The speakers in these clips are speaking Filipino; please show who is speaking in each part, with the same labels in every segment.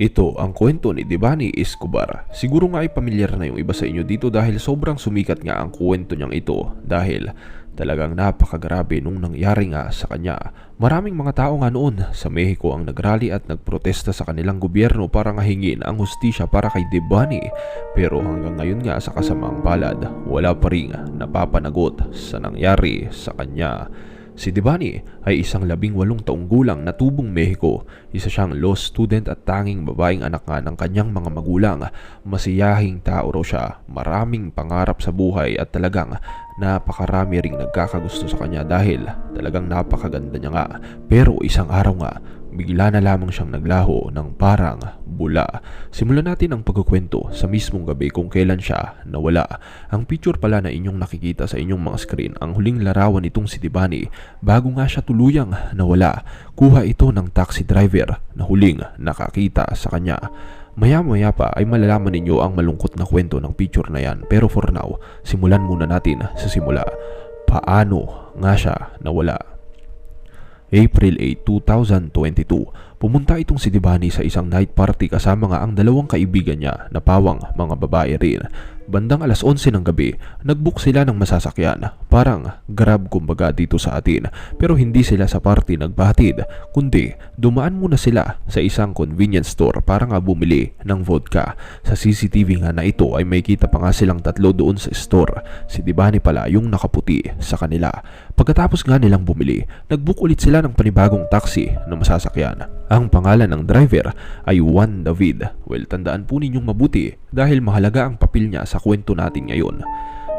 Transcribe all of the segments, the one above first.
Speaker 1: Ito ang kwento ni Devani Escobar. Siguro nga ay pamilyar na yung iba sa inyo dito dahil sobrang sumikat nga ang kwento niyang ito dahil talagang napakagrabe nung nangyari nga sa kanya. Maraming mga tao nga noon sa Mexico ang nagrally at nagprotesta sa kanilang gobyerno para nga hingin ang hustisya para kay Devani. Pero hanggang ngayon nga sa kasamaang palad, wala pa rin napapanagot sa nangyari sa kanya. Si Devani ay isang labing walong taong gulang na tubong Mexico. Isa siyang law student at tanging babaeng anak nga ng kanyang mga magulang. Masiyahing tao raw siya, maraming pangarap sa buhay at talagang napakarami ring nagkakagusto sa kanya dahil talagang napakaganda niya nga. Pero isang araw nga, bigla na lamang siyang naglaho ng parang bula. Simulan natin ang pagkukwento sa mismong gabi kung kailan siya nawala. Ang picture pala na inyong nakikita sa inyong mga screen ang huling larawan nitong si Devani bago nga siya tuluyang nawala. Kuha ito ng taxi driver na huling nakakita sa kanya. Maya-maya pa ay malalaman ninyo ang malungkot na kwento ng picture na yan pero for now, simulan muna natin sa simula. Paano nga siya nawala? April 8, 2022, pumunta itong si Devani sa isang night party kasama nga ang dalawang kaibigan niya na pawang mga babae rin. Bandang alas 11 ng gabi, nagbook sila ng masasakyan. Parang grab kumbaga dito sa atin. Pero hindi sila sa party nagbahatid, kundi dumaan muna sila sa isang convenience store para nga bumili ng vodka. Sa CCTV nga na ito ay may kita pa nga silang tatlo doon sa store. Si Devani pala yung nakaputi sa kanila. Pagkatapos nga nilang bumili, nagbook ulit sila ng panibagong taxi na masasakyan. Ang pangalan ng driver ay Juan David. Well, tandaan po ninyong mabuti dahil mahalaga ang papel niya sa kwento natin ngayon.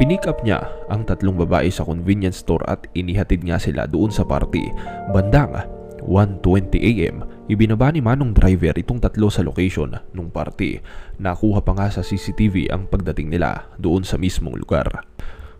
Speaker 1: Pinick up niya ang tatlong babae sa convenience store at inihatid nga sila doon sa party. Bandang 1.20am, ibinaba ni Manong driver itong tatlo sa location nung party. Nakuha pa nga sa CCTV ang pagdating nila doon sa mismong lugar.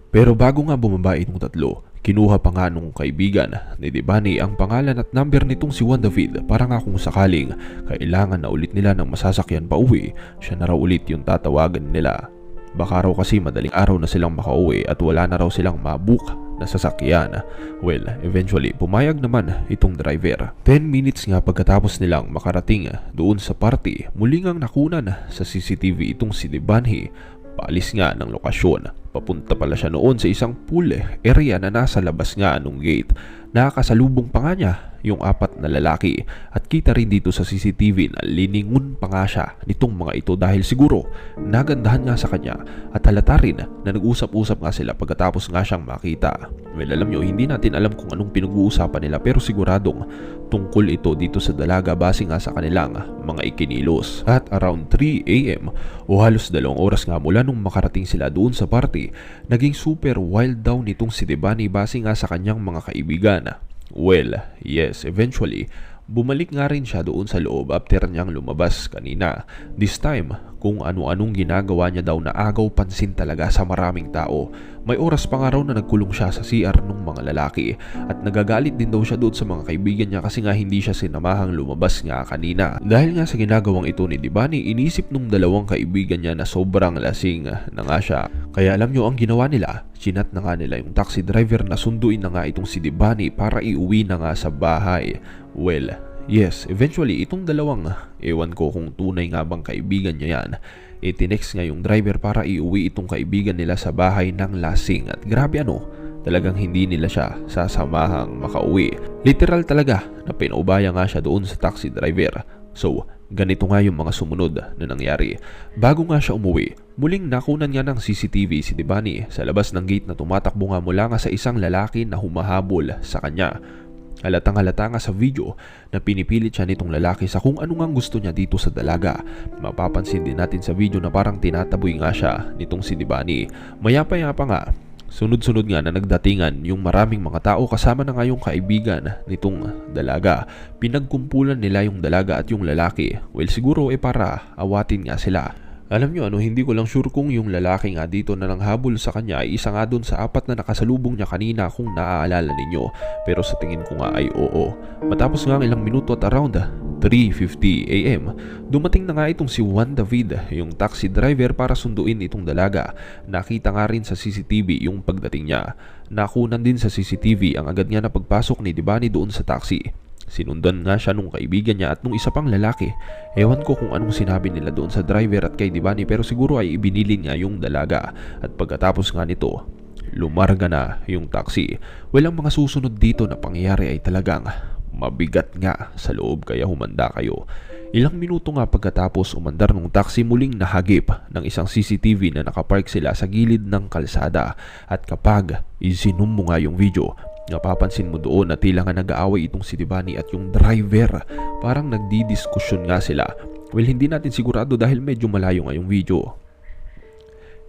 Speaker 1: Pero bago nga bumaba itong tatlo, kinuha pa nga nung kaibigan ni Devani ang pangalan at number nitong si Juan David para nga kung sakaling kailangan na ulit nila ng masasakyan pa uwi, siya na raw ulit yung tatawagan nila. Baka raw kasi madaling araw na silang makauwi at wala na raw silang mabook na sasakyan. Well, eventually, pumayag naman itong driver. 10 minutes nga pagkatapos nilang makarating doon sa party, muling ang nakunan sa CCTV itong si Debanhi. Paalis nga ng lokasyon. Papunta pala siya noon sa isang pool area na nasa labas nga nung gate. Nakakasalubong pa nga niya yung apat na lalaki at kita rin dito sa CCTV na liningon pa nga siya nitong mga ito dahil siguro nagandahan nga sa kanya at halata rin na nag-usap-usap nga sila pagkatapos nga siyang makita. Well alam nyo hindi natin alam kung anong pinag-uusapan nila pero siguradong tungkol ito dito sa dalaga base nga sa kanilang mga ikinilos. At around 3am o halos dalawang oras nga mula nung makarating sila doon sa party, naging super wild daw nitong si Devani base nga sa kanyang mga kaibigan. Well, yes, eventually, bumalik nga rin siya doon sa loob after niyang lumabas kanina. This time, kung ano-anong ginagawa niya daw na agaw pansin talaga sa maraming tao. May oras pa nga raw na nagkulong siya sa CR ng mga lalaki at nagagalit din daw siya doon sa mga kaibigan niya kasi nga hindi siya sinamahang lumabas nga kanina. Dahil nga sa ginagawang ito ni Dibani, inisip nung dalawang kaibigan niya na sobrang lasing na nga siya. Kaya alam nyo ang ginawa nila, chinat na nga nila yung taxi driver na sunduin na nga itong si Dibani para iuwi na nga sa bahay. Well, yes, eventually itong dalawang, ewan ko kung tunay nga bang kaibigan niya yan, itinext nga yung driver para iuwi itong kaibigan nila sa bahay ng lasing at grabe ano, talagang hindi nila siya sasamahang makauwi. Literal talaga na pinaubaya nga siya doon sa taxi driver. So, ganito nga yung mga sumunod na nangyari. Bago nga siya umuwi, muling nakunan nga ng CCTV si Devani sa labas ng gate na tumatakbo nga mula nga sa isang lalaki na humahabol sa kanya. Halatang halata nga sa video na pinipilit siya nitong lalaki sa kung ano nga gusto niya dito sa dalaga. Mapapansin din natin sa video na parang tinataboy nga siya nitong si Dibani. Maya-paya-pa nga, sunod-sunod nga na nagdatingan yung maraming mga tao kasama na nga yung kaibigan nitong dalaga. Pinagkumpulan nila yung dalaga at yung lalaki. Well siguro eh para awatin nga sila. Alam nyo ano, hindi ko lang sure kung yung lalaki nga dito na nanghabol sa kanya ay isa nga dun sa apat na nakasalubong niya kanina kung naaalala ninyo. Pero sa tingin ko nga ay oo. Matapos nga ang ilang minuto at around 3.50am, dumating na nga itong si Juan David, yung taxi driver para sunduin itong dalaga. Nakita nga rin sa CCTV yung pagdating niya. Nakunan din sa CCTV ang agad nga na pagpasok ni Dibani doon sa taxi. Sinundan nga siya nung kaibigan niya at nung isa pang lalaki. Ewan ko kung anong sinabi nila doon sa driver at kay Divani pero siguro ay ibinilin nga yung dalaga. At pagkatapos nga nito, lumarga na yung taxi. Well, ang mga susunod dito na pangyayari ay talagang mabigat nga sa loob kaya humanda kayo. Ilang minuto nga pagkatapos umandar ng taxi muling nahagip ng isang CCTV na nakapark sila sa gilid ng kalsada at kapag isinum mo nga yung video napapansin mo doon na tila nga nag-aaway itong si Divani at yung driver. Parang nagdidiskusyon nga sila. Well hindi natin sigurado dahil medyo malayo nga yung video.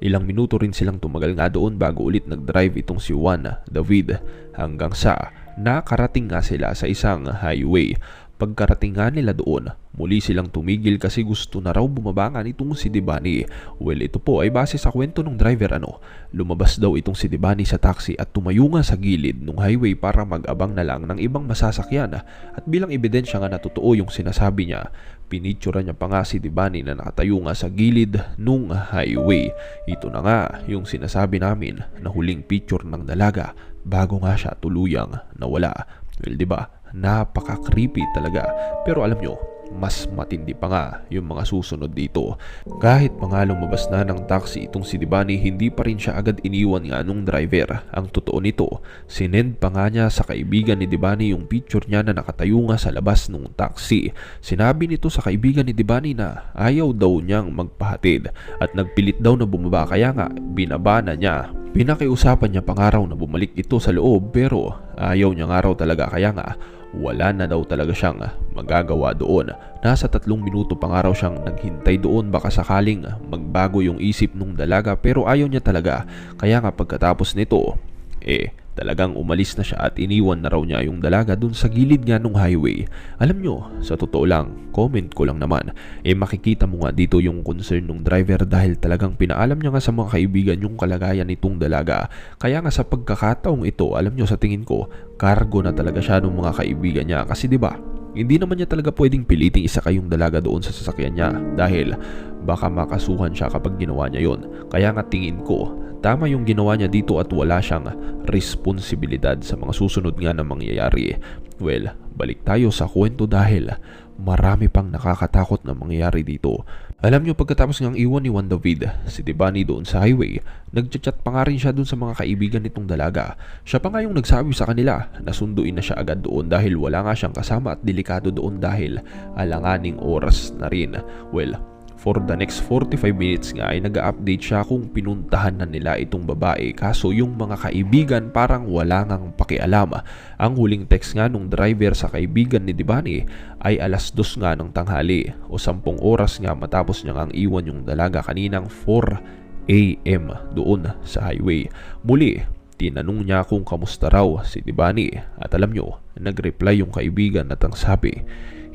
Speaker 1: Ilang minuto rin silang tumagal nga doon bago ulit nag-drive itong si Juan David hanggang sa nakarating nga sila sa isang highway. Pagkarating nga nila doon, muli silang tumigil kasi gusto na raw bumaba nga nitong si Dibani. Well, ito po ay base sa kwento ng driver ano. Lumabas daw itong si Dibani sa taxi at tumayo nga sa gilid ng highway para mag-abang na lang ng ibang masasakyan. At bilang ebidensya nga na totoo yung sinasabi niya, pinictura niya pa nga si Dibani na nakatayo nga sa gilid nung highway. Ito na nga yung sinasabi namin na huling picture ng dalaga bago nga siya tuluyang nawala. Well, di ba? Napaka-creepy talaga. Pero alam nyo, mas matindi pa nga yung mga susunod dito. Kahit nga lumabas na ng taxi itong si Dibani, hindi pa rin siya agad iniwan nga nung driver. Ang totoo nito, sinend pa nga niya sa kaibigan ni Dibani yung picture niya na nakatayo nga sa labas ng taxi. Sinabi nito sa kaibigan ni Dibani na ayaw daw niyang magpahatid at nagpilit daw na bumaba kaya nga binaba na niya Pinakiusapan niya pa nga raw na bumalik ito sa loob pero ayaw niya nga raw talaga kaya nga wala na daw talaga siyang magagawa doon. Nasa tatlong minuto pa nga raw siyang naghintay doon baka sakaling magbago yung isip nung dalaga pero ayaw niya talaga. Kaya nga pagkatapos nito, eh Talagang umalis na siya at iniwan na raw niya yung dalaga dun sa gilid nga ng highway. Alam nyo, sa totoo lang, comment ko lang naman, eh makikita mo nga dito yung concern ng driver dahil talagang pinaalam niya nga sa mga kaibigan yung kalagayan nitong dalaga. Kaya nga sa pagkakataong ito, alam nyo sa tingin ko, cargo na talaga siya ng mga kaibigan niya kasi 'di ba? Hindi naman niya talaga pwedeng piliting isa kayong dalaga doon sa sasakyan niya dahil baka makasuhan siya kapag ginawa niya yon. Kaya nga tingin ko, tama yung ginawa niya dito at wala siyang responsibilidad sa mga susunod nga na mangyayari. Well, balik tayo sa kwento dahil marami pang nakakatakot na mangyayari dito. Alam nyo pagkatapos ngang iwan ni Juan David, si Devani doon sa highway, nagchat-chat pa nga rin siya doon sa mga kaibigan nitong dalaga. Siya pa nga yung nagsabi sa kanila na sunduin na siya agad doon dahil wala nga siyang kasama at delikado doon dahil alanganing oras na rin. Well, For the next 45 minutes nga ay nag-update siya kung pinuntahan na nila itong babae kaso yung mga kaibigan parang wala ngang pakialam. Ang huling text nga nung driver sa kaibigan ni Dibani ay alas dos nga ng tanghali o 10 oras nga matapos niya ang iwan yung dalaga kaninang 4 a.m. doon sa highway. Muli, tinanong niya kung kamusta raw si Dibani at alam nyo, nag-reply yung kaibigan at ang sabi,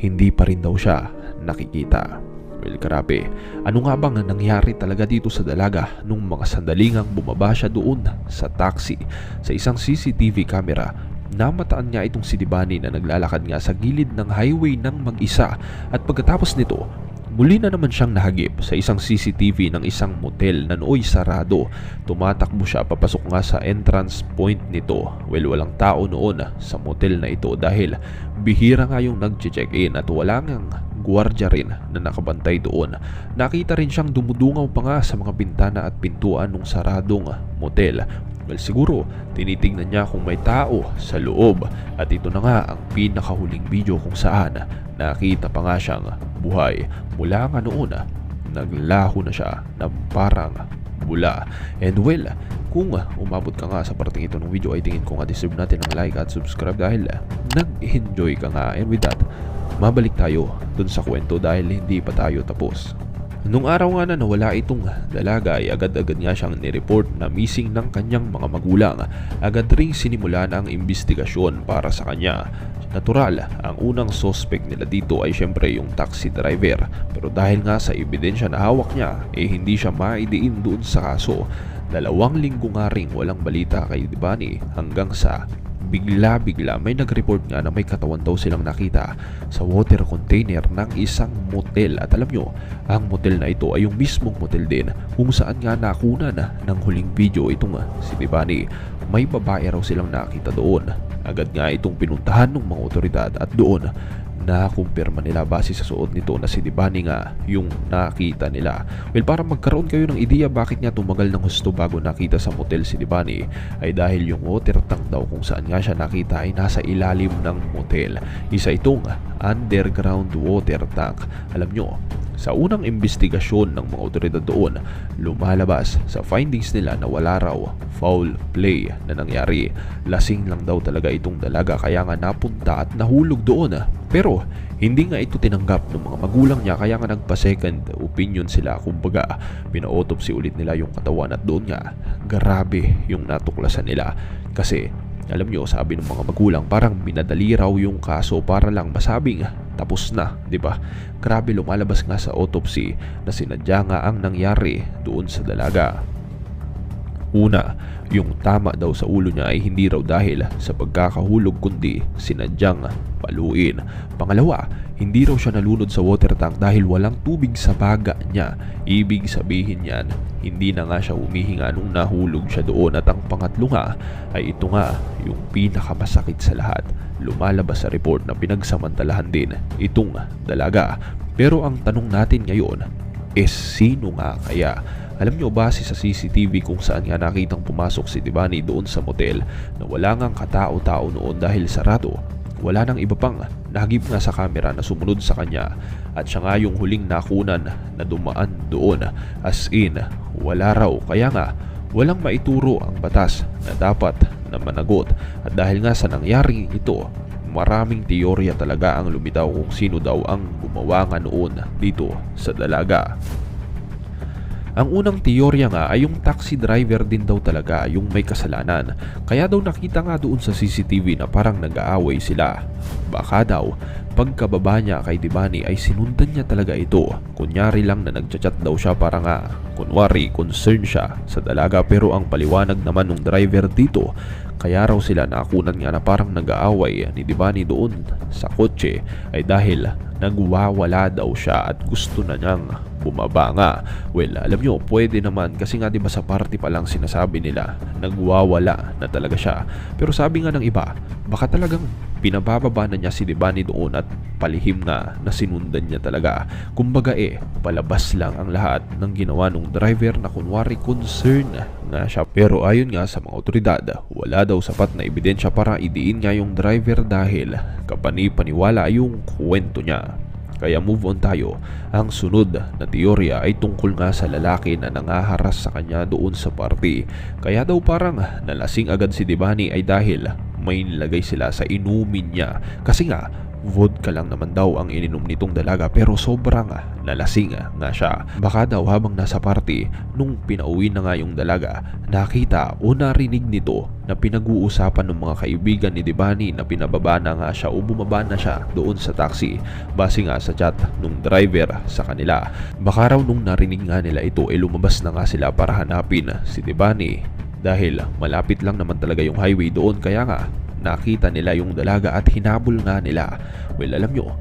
Speaker 1: hindi pa rin daw siya nakikita. Well, grabe. Ano nga bang nangyari talaga dito sa dalaga nung mga sandalingang bumaba siya doon sa taxi sa isang CCTV camera Namataan niya itong si Dibani na naglalakad nga sa gilid ng highway ng mag-isa at pagkatapos nito, muli na naman siyang nahagip sa isang CCTV ng isang motel na nooy sarado. Tumatakbo siya papasok nga sa entrance point nito. Well, walang tao noon sa motel na ito dahil bihira nga yung nag-check-in at wala ngang gwardiya rin na nakabantay doon. Nakita rin siyang dumudungaw pa nga sa mga bintana at pintuan ng saradong motel. Well siguro, tinitingnan niya kung may tao sa loob at ito na nga ang pinakahuling video kung saan nakita pa nga siyang buhay. Mula nga noon, naglaho na siya ng parang bula. And well, kung umabot ka nga sa parting ito ng video ay tingin ko nga deserve natin ng like at subscribe dahil nag-enjoy ka nga. And with that, mabalik tayo dun sa kwento dahil hindi pa tayo tapos. Nung araw nga na nawala itong dalaga ay agad-agad nga siyang nireport na missing ng kanyang mga magulang. Agad ring sinimula na ang imbestigasyon para sa kanya. Natural, ang unang suspect nila dito ay syempre yung taxi driver. Pero dahil nga sa ebidensya na hawak niya, eh hindi siya maidiin doon sa kaso. Dalawang linggo nga ring walang balita kay Dibani hanggang sa bigla-bigla may nag-report nga na may katawan daw silang nakita sa water container ng isang motel. At alam nyo, ang motel na ito ay yung mismong motel din kung saan nga nakunan ng huling video itong si Devani. May babae raw silang nakita doon. Agad nga itong pinuntahan ng mga otoridad at doon na kumpirma nila base sa suot nito na si Dibani nga yung nakita nila. Well, para magkaroon kayo ng ideya bakit nga tumagal ng husto bago nakita sa motel si Dibani ay dahil yung water tank daw kung saan nga siya nakita ay nasa ilalim ng motel. Isa itong underground water tank. Alam nyo, sa unang investigasyon ng mga otoridad doon, lumalabas sa findings nila na wala raw foul play na nangyari. Lasing lang daw talaga itong dalaga kaya nga napunta at nahulog doon. Pero hindi nga ito tinanggap ng mga magulang niya kaya nga nagpa-second opinion sila. Kumbaga, pina-autopsy ulit nila yung katawan at doon nga, grabe yung natuklasan nila. Kasi alam nyo, sabi ng mga magulang, parang minadali raw yung kaso para lang masabing tapos na, 'di ba? Grabe lumalabas nga sa autopsy na sinadya nga ang nangyari doon sa dalaga. Una, yung tama daw sa ulo niya ay hindi raw dahil sa pagkakahulog kundi sinadyang paluin. Pangalawa, hindi raw siya nalunod sa water tank dahil walang tubig sa baga niya. Ibig sabihin yan, hindi na nga siya humihinga nung nahulog siya doon. At ang pangatlo nga ay ito nga, yung pinakamasakit sa lahat. Lumalabas sa report na pinagsamantalahan din itong dalaga. Pero ang tanong natin ngayon is sino nga kaya? Alam nyo base sa CCTV kung saan nga nakitang pumasok si Devani doon sa motel na wala ngang katao-tao noon dahil sarado. Wala nang iba pang nahagip nga sa kamera na sumunod sa kanya at siya nga yung huling nakunan na dumaan doon as in wala raw kaya nga walang maituro ang batas na dapat na managot at dahil nga sa nangyari ito maraming teorya talaga ang lumitaw kung sino daw ang gumawa nga noon dito sa dalaga. Ang unang teorya nga ay yung taxi driver din daw talaga yung may kasalanan. Kaya daw nakita nga doon sa CCTV na parang nag-aaway sila. Baka daw, pagkababa niya kay Dibani ay sinundan niya talaga ito. Kunyari lang na nagchat-chat daw siya para nga, kunwari, concern siya sa dalaga pero ang paliwanag naman ng driver dito kaya raw sila nakunan nga na parang nag-aaway ni Dibani doon sa kotse ay dahil nagwawala daw siya at gusto na niyang bumaba nga. Well, alam nyo, pwede naman kasi nga 'di ba sa party pa lang sinasabi nila nagwawala na talaga siya. Pero sabi nga ng iba, baka talagang pinabababa na niya si Dibani doon at palihim nga na sinundan niya talaga. Kumbaga eh, palabas lang ang lahat ng ginawa ng driver na kunwari concern nga siya. Pero ayon nga sa mga otoridad, wala daw sapat na ebidensya para idiin nga yung driver dahil kapani-paniwala yung kwento niya. Kaya move on tayo. Ang sunod na teorya ay tungkol nga sa lalaki na nangaharas sa kanya doon sa party. Kaya daw parang nalasing agad si Devani ay dahil may nilagay sila sa inumin niya. Kasi nga vodka lang naman daw ang ininom nitong dalaga pero sobrang nalasing nga siya. Baka daw habang nasa party, nung pinauwi na nga yung dalaga, nakita o narinig nito na pinag-uusapan ng mga kaibigan ni Devani na pinababa na nga siya o bumaba na siya doon sa taxi base nga sa chat nung driver sa kanila. Baka raw nung narinig nga nila ito ay lumabas na nga sila para hanapin si Devani dahil malapit lang naman talaga yung highway doon kaya nga nakita nila yung dalaga at hinabol nga nila. Well, alam nyo,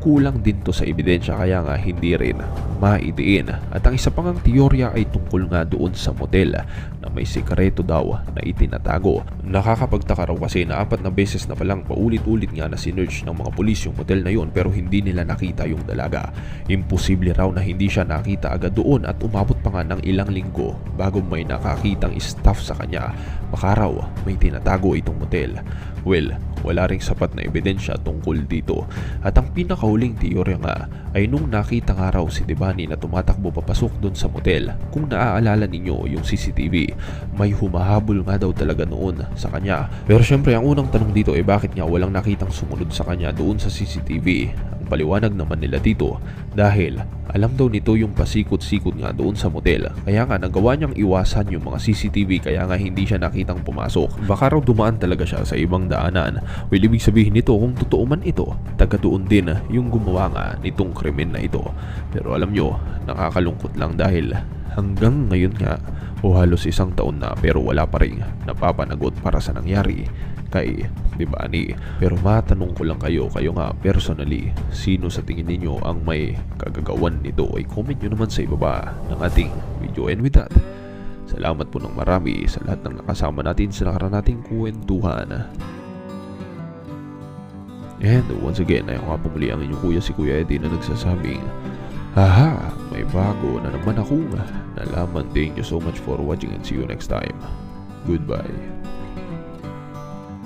Speaker 1: kulang din to sa ebidensya kaya nga hindi rin maidiin. At ang isa pang teorya ay tungkol nga doon sa motel na may sikreto daw na itinatago. Nakakapagtaka raw kasi na apat na beses na palang paulit-ulit nga na sinerch ng mga pulis yung motel na yon pero hindi nila nakita yung dalaga. Imposible raw na hindi siya nakita agad doon at umabot pa nga ng ilang linggo bago may nakakitang staff sa kanya. Baka raw may tinatago itong motel. Well, wala ring sapat na ebidensya tungkol dito. At ang pinakahuling teorya nga ay nung nakita nga raw si Devani na tumatakbo papasok doon sa motel. Kung naaalala ninyo yung CCTV, may humahabol nga daw talaga noon sa kanya. Pero syempre ang unang tanong dito ay bakit nga walang nakitang sumunod sa kanya doon sa CCTV. Paliwanag naman nila dito dahil alam daw nito yung pasikot-sikot nga doon sa motel. Kaya nga nagawa niyang iwasan yung mga CCTV kaya nga hindi siya nakitang pumasok. Baka raw dumaan talaga siya sa ibang daanan. Well, ibig sabihin nito kung totoo man ito, taga doon din yung gumawa nga nitong krimen na ito. Pero alam nyo, nakakalungkot lang dahil hanggang ngayon nga o halos isang taon na pero wala pa rin napapanagot para sa nangyari kay Dibani. Pero matanong ko lang kayo, kayo nga personally, sino sa tingin ninyo ang may kagagawan nito ay comment nyo naman sa ibaba ng ating video. And with that, salamat po ng marami sa lahat ng nakasama natin sa nakaraan nating kwentuhan. And once again, ay ako nga po muli ang inyong kuya si Kuya Eddie na nagsasabing Aha, may bago na naman akong nalaman. Thank you so much for watching and see you next time. Goodbye.